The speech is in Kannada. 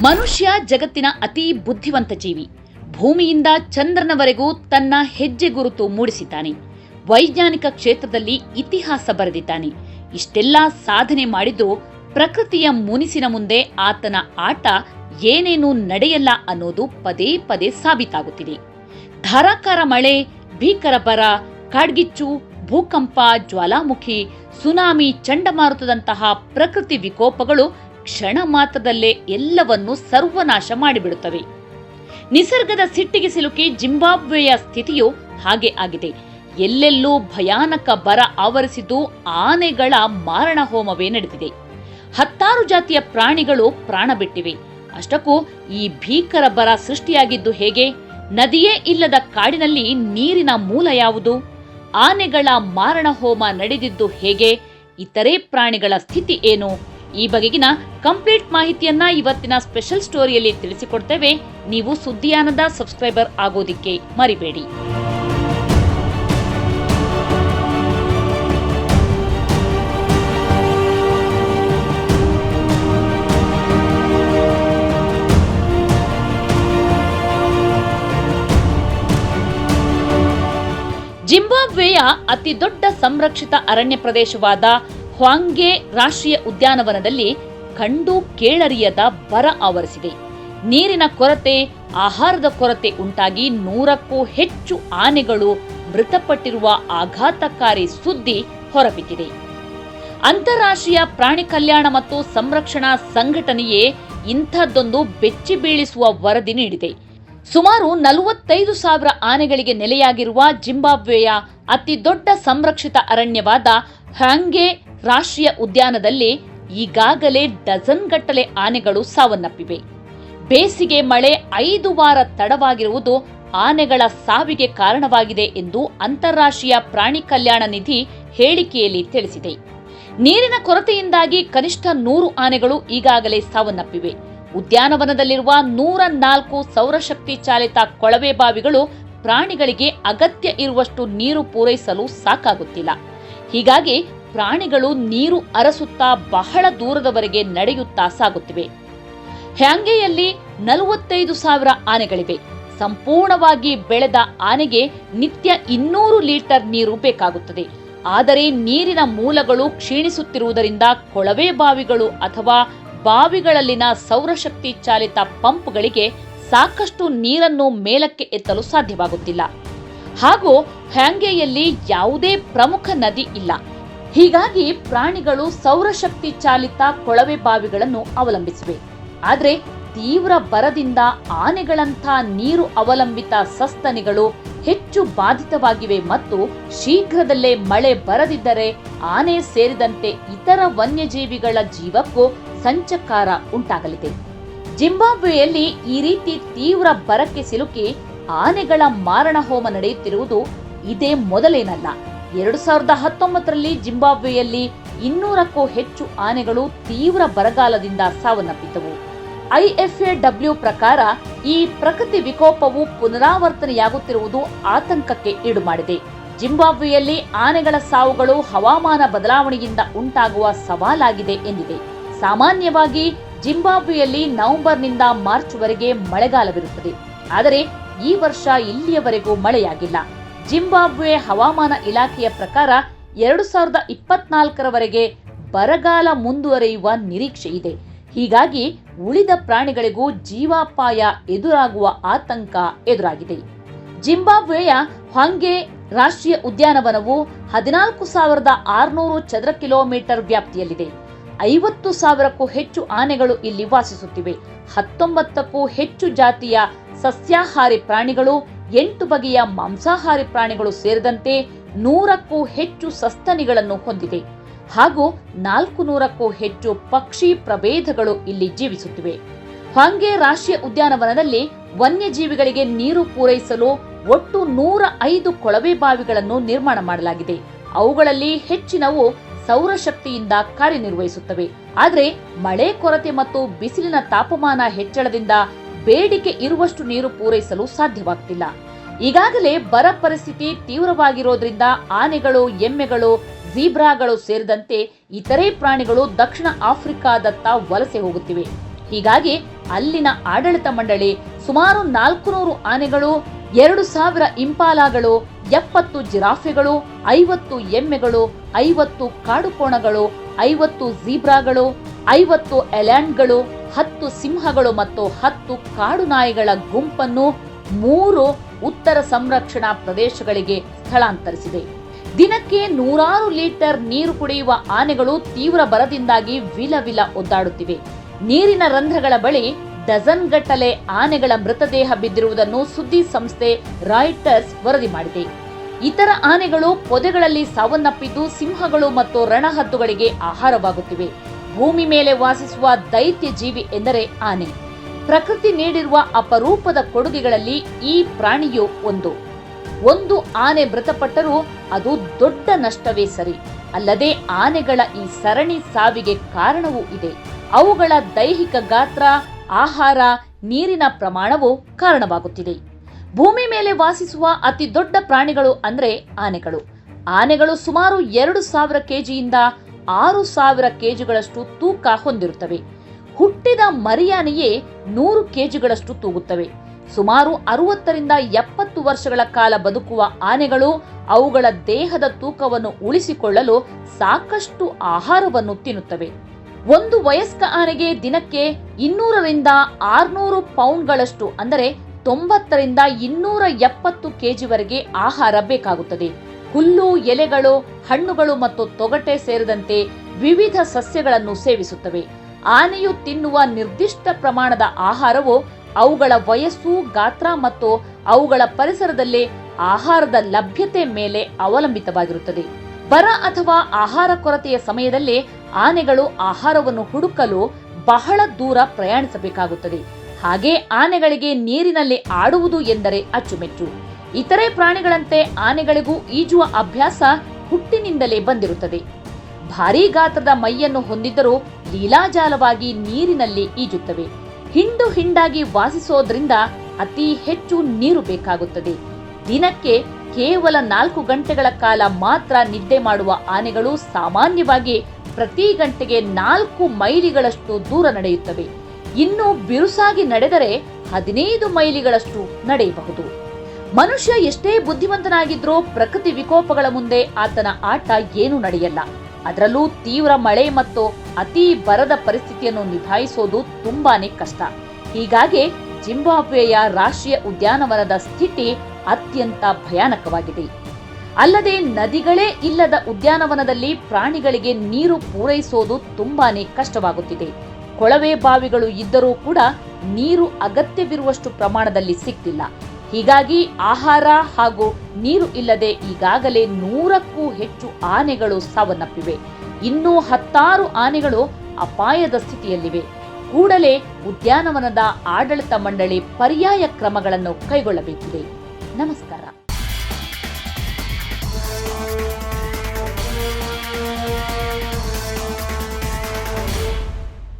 ಮನುಷ್ಯ ಜಗತ್ತಿನ ಅತಿ ಬುದ್ಧಿವಂತ ಜೀವಿ. ಭೂಮಿಯಿಂದ ಚಂದ್ರನವರೆಗೂ ತನ್ನ ಹೆಜ್ಜೆ ಗುರುತು ಮೂಡಿಸಿದ್ದಾನೆ. ವೈಜ್ಞಾನಿಕ ಕ್ಷೇತ್ರದಲ್ಲಿ ಇತಿಹಾಸ ಬರೆದಿದ್ದಾನೆ. ಇಷ್ಟೆಲ್ಲ ಸಾಧನೆ ಮಾಡಿದ್ದು ಪ್ರಕೃತಿಯ ಮುನಿಸಿನ ಮುಂದೆ ಆತನ ಆಟ ಏನೇನೂ ನಡೆಯಲ್ಲ ಅನ್ನೋದು ಪದೇ ಪದೇ ಸಾಬೀತಾಗುತ್ತಿದೆ. ಧಾರಾಕಾರ ಮಳೆ, ಭೀಕರ ಬರ, ಕಾಡ್ಗಿಚ್ಚು, ಭೂಕಂಪ, ಜ್ವಾಲಾಮುಖಿ, ಸುನಾಮಿ, ಚಂಡಮಾರುತದಂತಹ ಪ್ರಕೃತಿ ವಿಕೋಪಗಳು ಕ್ಷಣ ಮಾತ್ರದಲ್ಲೇ ಎಲ್ಲವನ್ನೂ ಸರ್ವನಾಶ ಮಾಡಿಬಿಡುತ್ತವೆ. ನಿಸರ್ಗದ ಸಿಟ್ಟಿಗೆ ಸಿಲುಕಿ ಜಿಂಬಾಬ್ವೆಯ ಸ್ಥಿತಿಯು ಹಾಗೆ ಆಗಿದೆ. ಎಲ್ಲೆಲ್ಲೂ ಭಯಾನಕ ಬರ ಆವರಿಸಿದ್ದು ಆನೆಗಳ ಮಾರಣ ಹೋಮವೇ ನಡೆದಿದೆ. ಹತ್ತಾರು ಜಾತಿಯ ಪ್ರಾಣಿಗಳು ಪ್ರಾಣ ಬಿಟ್ಟಿವೆ. ಅಷ್ಟಕ್ಕೂ ಈ ಭೀಕರ ಬರ ಸೃಷ್ಟಿಯಾಗಿದ್ದು ಹೇಗೆ? ನದಿಯೇ ಇಲ್ಲದ ಕಾಡಿನಲ್ಲಿ ನೀರಿನ ಮೂಲ ಯಾವುದು? ಆನೆಗಳ ಮಾರಣ ಹೋಮ ನಡೆದಿದ್ದು ಹೇಗೆ? ಇತರೆ ಪ್ರಾಣಿಗಳ ಸ್ಥಿತಿ ಏನು? ಈ ಬಗೆಗಿನ ಕಂಪ್ಲೀಟ್ ಮಾಹಿತಿಯನ್ನ ಇವತ್ತಿನ ಸ್ಪೆಷಲ್ ಸ್ಟೋರಿಯಲ್ಲಿ ತಿಳಿಸಿಕೊಡ್ತೇವೆ. ನೀವು ಸುದ್ದಿಯಾನದ ಸಬ್ಸ್ಕ್ರೈಬರ್ ಆಗೋದಿಕ್ಕೆ ಮರಿಬೇಡಿ. ಜಿಂಬಾಬ್ವೆಯ ಅತಿ ದೊಡ್ಡ ಸಂರಕ್ಷಿತ ಅರಣ್ಯ ಪ್ರದೇಶವಾದ ಹ್ವಾಂಗೆ ರಾಷ್ಟ್ರೀಯ ಉದ್ಯಾನವನದಲ್ಲಿ ಕಂಡು ಕೇಳರಿಯದ ಬರ ಆವರಿಸಿದೆ. ನೀರಿನ ಕೊರತೆ, ಆಹಾರದ ಕೊರತೆ ಉಂಟಾಗಿ ನೂರಕ್ಕೂ ಹೆಚ್ಚು ಆನೆಗಳು ಮೃತಪಟ್ಟಿರುವ ಆಘಾತಕಾರಿ ಸುದ್ದಿ ಹೊರಬಿದ್ದಿದೆ. ಅಂತಾರಾಷ್ಟ್ರೀಯ ಪ್ರಾಣಿ ಕಲ್ಯಾಣ ಮತ್ತು ಸಂರಕ್ಷಣಾ ಸಂಘಟನೆಯೇ ಇಂಥದ್ದೊಂದು ಬೆಚ್ಚಿ ಬೀಳಿಸುವ ವರದಿ ನೀಡಿದೆ. ಸುಮಾರು ನಲವತ್ತೈದು ಸಾವಿರ ಆನೆಗಳಿಗೆ ನೆಲೆಯಾಗಿರುವ ಜಿಂಬಾಬ್ವೆಯ ಅತಿ ದೊಡ್ಡ ಸಂರಕ್ಷಿತ ಅರಣ್ಯವಾದ ಹ್ಯಾಂಗೆ ರಾಷ್ಟ್ರೀಯ ಉದ್ಯಾನದಲ್ಲಿ ಈಗಾಗಲೇ ಡಜನ್ ಗಟ್ಟಲೆ ಆನೆಗಳು ಸಾವನ್ನಪ್ಪಿವೆ. ಬೇಸಿಗೆ ಮಳೆ ಐದು ವಾರ ತಡವಾಗಿರುವುದು ಆನೆಗಳ ಸಾವಿಗೆ ಕಾರಣವಾಗಿದೆ ಎಂದು ಅಂತಾರಾಷ್ಟ್ರೀಯ ಪ್ರಾಣಿ ಕಲ್ಯಾಣ ನಿಧಿ ಹೇಳಿಕೆಯಲ್ಲಿ ತಿಳಿಸಿದೆ. ನೀರಿನ ಕೊರತೆಯಿಂದಾಗಿ ಕನಿಷ್ಠ ನೂರು ಆನೆಗಳು ಈಗಾಗಲೇ ಸಾವನ್ನಪ್ಪಿವೆ. ಉದ್ಯಾನವನದಲ್ಲಿರುವ ನೂರ ನಾಲ್ಕು ಸೌರಶಕ್ತಿ ಚಾಲಿತ ಕೊಳವೆ ಬಾವಿಗಳು ಪ್ರಾಣಿಗಳಿಗೆ ಅಗತ್ಯ ಇರುವಷ್ಟು ನೀರು ಪೂರೈಸಲು ಸಾಕಾಗುತ್ತಿಲ್ಲ. ಹೀಗಾಗಿ ಪ್ರಾಣಿಗಳು ನೀರು ಅರಸುತ್ತಾ ಬಹಳ ದೂರದವರೆಗೆ ನಡೆಯುತ್ತಾ ಸಾಗುತ್ತಿವೆ. ಹ್ಯಾಂಗೆಯಲ್ಲಿ ನಲವತ್ತೈದು ಸಾವಿರ ಆನೆಗಳಿವೆ. ಸಂಪೂರ್ಣವಾಗಿ ಬೆಳೆದ ಆನೆಗೆ ನಿತ್ಯ ಇನ್ನೂರು ಲೀಟರ್ ನೀರು ಬೇಕಾಗುತ್ತದೆ. ಆದರೆ ನೀರಿನ ಮೂಲಗಳು ಕ್ಷೀಣಿಸುತ್ತಿರುವುದರಿಂದ ಕೊಳವೆ ಬಾವಿಗಳು ಅಥವಾ ಬಾವಿಗಳಲ್ಲಿನ ಸೌರಶಕ್ತಿ ಚಾಲಿತ ಪಂಪ್ಗಳಿಗೆ ಸಾಕಷ್ಟು ನೀರನ್ನು ಮೇಲಕ್ಕೆ ಎತ್ತಲು ಸಾಧ್ಯವಾಗುತ್ತಿಲ್ಲ. ಹಾಗೂ ಹ್ಯಾಂಗೆಯಲ್ಲಿ ಯಾವುದೇ ಪ್ರಮುಖ ನದಿ ಇಲ್ಲ. ಹೀಗಾಗಿ ಪ್ರಾಣಿಗಳು ಸೌರಶಕ್ತಿ ಚಾಲಿತ ಕೊಳವೆ ಬಾವಿಗಳನ್ನು ಅವಲಂಬಿಸಿವೆ. ಆದರೆ ತೀವ್ರ ಬರದಿಂದ ಆನೆಗಳಂಥ ನೀರು ಅವಲಂಬಿತ ಸಸ್ತನಿಗಳು ಹೆಚ್ಚು ಬಾಧಿತವಾಗಿವೆ ಮತ್ತು ಶೀಘ್ರದಲ್ಲೇ ಮಳೆ ಬರದಿದ್ದರೆ ಆನೆ ಸೇರಿದಂತೆ ಇತರ ವನ್ಯಜೀವಿಗಳ ಜೀವಕ್ಕೂ ಸಂಚಕಾರ ಉಂಟಾಗಲಿದೆ. ಜಿಂಬಾಬ್ವೆಯಲ್ಲಿ ಈ ರೀತಿ ತೀವ್ರ ಬರಕ್ಕೆ ಸಿಲುಕಿ ಆನೆಗಳ ಮಾರಣ ಹೋಮ ನಡೆಯುತ್ತಿರುವುದು ಇದೇ ಮೊದಲೇನಲ್ಲ. ಎರಡು ಸಾವಿರದ ಹತ್ತೊಂಬತ್ತರಲ್ಲಿ ಜಿಂಬಾಬ್ವೆಯಲ್ಲಿ ಇನ್ನೂರಕ್ಕೂ ಹೆಚ್ಚು ಆನೆಗಳು ತೀವ್ರ ಬರಗಾಲದಿಂದ ಸಾವನ್ನಪ್ಪಿದ್ದವು. ಐಎಫ್ಎಡಬ್ಲ್ಯೂ ಪ್ರಕಾರ ಈ ಪ್ರಕೃತಿ ವಿಕೋಪವು ಪುನರಾವರ್ತನೆಯಾಗುತ್ತಿರುವುದು ಆತಂಕಕ್ಕೆ ಈಡು ಮಾಡಿದೆ ಜಿಂಬಾಬ್ವೆಯಲ್ಲಿ ಆನೆಗಳ ಸಾವುಗಳು ಹವಾಮಾನ ಬದಲಾವಣೆಯಿಂದ ಉಂಟಾಗುವ ಸವಾಲಾಗಿದೆ ಎಂದಿದೆ. ಸಾಮಾನ್ಯವಾಗಿ ಜಿಂಬಾಬ್ವೆಯಲ್ಲಿ ನವೆಂಬರ್ನಿಂದ ಮಾರ್ಚ್ವರೆಗೆ ಮಳೆಗಾಲವಿರುತ್ತದೆ. ಆದರೆ ಈ ವರ್ಷ ಇಲ್ಲಿಯವರೆಗೂ ಮಳೆಯಾಗಿಲ್ಲ. ಜಿಂಬಾಬ್ವೆ ಹವಾಮಾನ ಇಲಾಖೆಯ ಪ್ರಕಾರ ಎರಡು ಸಾವಿರದ ಇಪ್ಪತ್ನಾಲ್ಕರವರೆಗೆ ಬರಗಾಲ ಮುಂದುವರಿಯುವ ನಿರೀಕ್ಷೆ ಇದೆ. ಹೀಗಾಗಿ ಉಳಿದ ಪ್ರಾಣಿಗಳಿಗೂ ಜೀವಾಪಾಯ ಎದುರಾಗುವ ಆತಂಕ ಎದುರಾಗಿದೆ. ಜಿಂಬಾಬ್ವೆಯ ಹಂಗೆ ರಾಷ್ಟ್ರೀಯ ಉದ್ಯಾನವನವು ಹದಿನಾಲ್ಕು ಸಾವಿರದ ಆರುನೂರು ಚದರ ಕಿಲೋಮೀಟರ್ ವ್ಯಾಪ್ತಿಯಲ್ಲಿದೆ. ಐವತ್ತು ಸಾವಿರಕ್ಕೂ ಹೆಚ್ಚು ಆನೆಗಳು ಇಲ್ಲಿ ವಾಸಿಸುತ್ತಿವೆ. ಹತ್ತೊಂಬತ್ತಕ್ಕೂ ಹೆಚ್ಚು ಜಾತಿಯ ಸಸ್ಯಾಹಾರಿ ಪ್ರಾಣಿಗಳು ಎಂಟು ಬಗೆಯ ಮಾಂಸಾಹಾರಿ ಪ್ರಾಣಿಗಳು ಸೇರಿದಂತೆ ನೂರಕ್ಕೂ ಹೆಚ್ಚು ಸಸ್ತನಿಗಳನ್ನು ಹೊಂದಿದೆ. ಹಾಗೂ ನಾಲ್ಕು ನೂರಕ್ಕೂ ಹೆಚ್ಚು ಪಕ್ಷಿ ಪ್ರಭೇದಗಳು ಇಲ್ಲಿ ಜೀವಿಸುತ್ತಿವೆ. ಹಾಂಗೆ ರಾಷ್ಟ್ರೀಯ ಉದ್ಯಾನವನದಲ್ಲಿ ವನ್ಯಜೀವಿಗಳಿಗೆ ನೀರು ಪೂರೈಸಲು ಒಟ್ಟು ನೂರ ಐದು ಕೊಳವೆ ಬಾವಿಗಳನ್ನು ನಿರ್ಮಾಣ ಮಾಡಲಾಗಿದೆ. ಅವುಗಳಲ್ಲಿ ಹೆಚ್ಚಿನವು ಸೌರಶಕ್ತಿಯಿಂದ ಕಾರ್ಯನಿರ್ವಹಿಸುತ್ತವೆ. ಆದರೆ ಮಳೆ ಕೊರತೆ ಮತ್ತು ಬಿಸಿಲಿನ ತಾಪಮಾನ ಹೆಚ್ಚಳದಿಂದ ಬೇಡಿಕೆ ಇರುವಷ್ಟು ನೀರು ಪೂರೈಸಲು ಸಾಧ್ಯವಾಗ್ತಿಲ್ಲ. ಈಗಾಗಲೇ ಬರ ಪರಿಸ್ಥಿತಿ ತೀವ್ರವಾಗಿರೋದ್ರಿಂದ ಆನೆಗಳು, ಎಮ್ಮೆಗಳು, ಝೀಬ್ರಾಗಳು ಸೇರಿದಂತೆ ಇತರೆ ಪ್ರಾಣಿಗಳು ದಕ್ಷಿಣ ಆಫ್ರಿಕಾದತ್ತ ವಲಸೆ ಹೋಗುತ್ತಿವೆ. ಹೀಗಾಗಿ ಅಲ್ಲಿನ ಆಡಳಿತ ಮಂಡಳಿ ಸುಮಾರು ನಾಲ್ಕು ನೂರು ಆನೆಗಳು, ಎರಡು ಸಾವಿರ ಇಂಪಾಲಾಗಳು, ಎಪ್ಪತ್ತು ಜಿರಾಫೆಗಳು, ಐವತ್ತು ಎಮ್ಮೆಗಳು, ಐವತ್ತು ಕಾಡುಕೋಣಗಳು, ಐವತ್ತು ಜೀಬ್ರಾಗಳು ಐವತ್ತು ಎಲ್ಯಾಂಡ್ಗಳು ಹತ್ತು ಸಿಂಹಗಳು ಮತ್ತು ಹತ್ತು ಕಾಡು ನಾಯಿಗಳ ಗುಂಪನ್ನು ಮೂರು ಉತ್ತರ ಸಂರಕ್ಷಣಾ ಪ್ರದೇಶಗಳಿಗೆ ಸ್ಥಳಾಂತರಿಸಿದೆ. ದಿನಕ್ಕೆ ನೂರಾರು ಲೀಟರ್ ನೀರು ಕುಡಿಯುವ ಆನೆಗಳು ತೀವ್ರ ಬರದಿಂದಾಗಿ ವಿಲ ವಿಲ ಒದ್ದಾಡುತ್ತಿವೆ. ನೀರಿನ ರಂಧ್ರಗಳ ಬಳಿ ಡಜನ್ ಗಟ್ಟಲೆ ಆನೆಗಳ ಮೃತದೇಹ ಬಿದ್ದಿರುವುದನ್ನು ಸುದ್ದಿ ಸಂಸ್ಥೆ ರಾಯ್ಟರ್ಸ್ ವರದಿ ಮಾಡಿದೆ. ಇತರ ಆನೆಗಳು ಪೊದೆಗಳಲ್ಲಿ ಸಾವನ್ನಪ್ಪಿದ್ದು ಸಿಂಹಗಳು ಮತ್ತು ರಣಹದ್ದುಗಳಿಗೆ ಆಹಾರವಾಗುತ್ತಿವೆ. ಭೂಮಿ ಮೇಲೆ ವಾಸಿಸುವ ದೈತ್ಯ ಜೀವಿ ಎಂದರೆ ಆನೆ. ಪ್ರಕೃತಿ ನೀಡಿರುವ ಅಪರೂಪದ ಕೊಡುಗೆಗಳಲ್ಲಿ ಈ ಪ್ರಾಣಿಯು ಒಂದು. ಒಂದು ಆನೆ ಮೃತಪಟ್ಟರೂ ಅದು ದೊಡ್ಡ ನಷ್ಟವೇ ಸರಿ. ಅಲ್ಲದೆ ಆನೆಗಳ ಈ ಸರಣಿ ಸಾವಿಗೆ ಕಾರಣವೂ ಇದೆ. ಅವುಗಳ ದೈಹಿಕ ಗಾತ್ರ, ಆಹಾರ, ನೀರಿನ ಪ್ರಮಾಣವು ಕಾರಣವಾಗುತ್ತಿದೆ. ಭೂಮಿ ಮೇಲೆ ವಾಸಿಸುವ ಅತಿ ದೊಡ್ಡ ಪ್ರಾಣಿಗಳು ಅಂದ್ರೆ ಆನೆಗಳು. ಆನೆಗಳು ಸುಮಾರು ಎರಡು ಸಾವಿರ ಕೆಜಿಯಿಂದ ಆರು ಸಾವಿರ ಕೆಜಿಗಳಷ್ಟು ತೂಕ ಹೊಂದಿರುತ್ತವೆ. ಹುಟ್ಟಿದ ಮರಿಯಾನೆಯೇ ನೂರು ಕೆಜಿಗಳಷ್ಟು ತೂಗುತ್ತವೆ. ಸುಮಾರು ಅರುವತ್ತರಿಂದ ಎಪ್ಪತ್ತು ವರ್ಷಗಳ ಕಾಲ ಬದುಕುವ ಆನೆಗಳು ಅವುಗಳ ದೇಹದ ತೂಕವನ್ನು ಉಳಿಸಿಕೊಳ್ಳಲು ಸಾಕಷ್ಟು ಆಹಾರವನ್ನು ತಿನ್ನುತ್ತವೆ. ಒಂದು ವಯಸ್ಕ ಆನೆಗೆ ದಿನಕ್ಕೆ ಇನ್ನೂರರಿಂದ ಆರ್ನೂರು ಪೌಂಡ್ಗಳಷ್ಟು, ಅಂದರೆ ತೊಂಬತ್ತರಿಂದ ಇನ್ನೂರ ಎಪ್ಪತ್ತು ಕೆಜಿವರೆಗೆ ಆಹಾರ ಬೇಕಾಗುತ್ತದೆ. ಹುಲ್ಲು, ಎಲೆಗಳು, ಹಣ್ಣುಗಳು ಮತ್ತು ತೊಗಟೆ ಸೇರಿದಂತೆ ವಿವಿಧ ಸಸ್ಯಗಳನ್ನು ಸೇವಿಸುತ್ತವೆ. ಆನೆಯು ತಿನ್ನುವ ನಿರ್ದಿಷ್ಟ ಪ್ರಮಾಣದ ಆಹಾರವು ಅವುಗಳ ವಯಸ್ಸು, ಗಾತ್ರ ಮತ್ತು ಅವುಗಳ ಪರಿಸರದಲ್ಲಿ ಆಹಾರದ ಲಭ್ಯತೆ ಮೇಲೆ ಅವಲಂಬಿತವಾಗಿರುತ್ತದೆ. ಬರ ಅಥವಾ ಆಹಾರ ಕೊರತೆಯ ಸಮಯದಲ್ಲಿ ಆನೆಗಳು ಆಹಾರವನ್ನು ಹುಡುಕಲು ಬಹಳ ದೂರ ಪ್ರಯಾಣಿಸಬೇಕಾಗುತ್ತದೆ. ಹಾಗೆ ಆನೆಗಳಿಗೆ ನೀರಿನಲ್ಲಿ ಆಡುವುದು ಎಂದರೆ ಅಚ್ಚುಮೆಚ್ಚು. ಇತರೆ ಪ್ರಾಣಿಗಳಂತೆ ಆನೆಗಳಿಗೂ ಈಜುವ ಅಭ್ಯಾಸ ಹುಟ್ಟಿನಿಂದಲೇ ಬಂದಿರುತ್ತದೆ. ಭಾರೀ ಗಾತ್ರದ ಮೈಯನ್ನು ಹೊಂದಿದ್ದರೂ ಲೀಲಾಜಾಲವಾಗಿ ನೀರಿನಲ್ಲಿ ಈಜುತ್ತವೆ. ಹಿಂಡು ಹಿಂಡಾಗಿ ವಾಸಿಸೋದ್ರಿಂದ ಅತಿ ಹೆಚ್ಚು ನೀರು ಬೇಕಾಗುತ್ತದೆ. ದಿನಕ್ಕೆ ಕೇವಲ ನಾಲ್ಕು ಗಂಟೆಗಳ ಕಾಲ ಮಾತ್ರ ನಿದ್ದೆ ಮಾಡುವ ಆನೆಗಳು ಸಾಮಾನ್ಯವಾಗಿ ಪ್ರತಿ ಗಂಟೆಗೆ ನಾಲ್ಕು ಮೈಲಿಗಳಷ್ಟು ದೂರ ನಡೆಯುತ್ತವೆ. ಇನ್ನು ಬಿರುಸಾಗಿ ನಡೆದರೆ ಹದಿನೈದು ಮೈಲಿಗಳಷ್ಟು ನಡೆಯಬಹುದು. ಮನುಷ್ಯ ಎಷ್ಟೇ ಬುದ್ಧಿವಂತನಾಗಿದ್ರೂ ಪ್ರಕೃತಿ ವಿಕೋಪಗಳ ಮುಂದೆ ಆತನ ಆಟ ಏನೂ ನಡೆಯಲ್ಲ. ಅದರಲ್ಲೂ ತೀವ್ರ ಮಳೆ ಮತ್ತು ಅತಿ ಬರದ ಪರಿಸ್ಥಿತಿಯನ್ನು ನಿಭಾಯಿಸೋದು ತುಂಬಾನೇ ಕಷ್ಟ. ಹೀಗಾಗಿ ಜಿಂಬಾಬ್ವೆಯ ರಾಷ್ಟ್ರೀಯ ಉದ್ಯಾನವನದ ಸ್ಥಿತಿ ಅತ್ಯಂತ ಭಯಾನಕವಾಗಿದೆ. ಅಲ್ಲದೆ ನದಿಗಳೇ ಇಲ್ಲದ ಉದ್ಯಾನವನದಲ್ಲಿ ಪ್ರಾಣಿಗಳಿಗೆ ನೀರು ಪೂರೈಸೋದು ತುಂಬಾನೇ ಕಷ್ಟವಾಗುತ್ತಿದೆ. ಕೊಳವೆ ಬಾವಿಗಳು ಇದ್ದರೂ ಕೂಡ ನೀರು ಅಗತ್ಯವಿರುವಷ್ಟು ಪ್ರಮಾಣದಲ್ಲಿ ಸಿಗ್ತಿಲ್ಲ. ಹೀಗಾಗಿ ಆಹಾರ ಹಾಗೂ ನೀರು ಇಲ್ಲದೆ ಈಗಾಗಲೇ ನೂರಕ್ಕೂ ಹೆಚ್ಚು ಆನೆಗಳು ಸಾವನ್ನಪ್ಪಿವೆ. ಇನ್ನೂ ಹತ್ತಾರು ಆನೆಗಳು ಅಪಾಯದ ಸ್ಥಿತಿಯಲ್ಲಿವೆ. ಕೂಡಲೇ ಉದ್ಯಾನವನದ ಆಡಳಿತ ಮಂಡಳಿ ಪರ್ಯಾಯ ಕ್ರಮಗಳನ್ನು ಕೈಗೊಳ್ಳಬೇಕಿದೆ. ನಮಸ್ಕಾರ.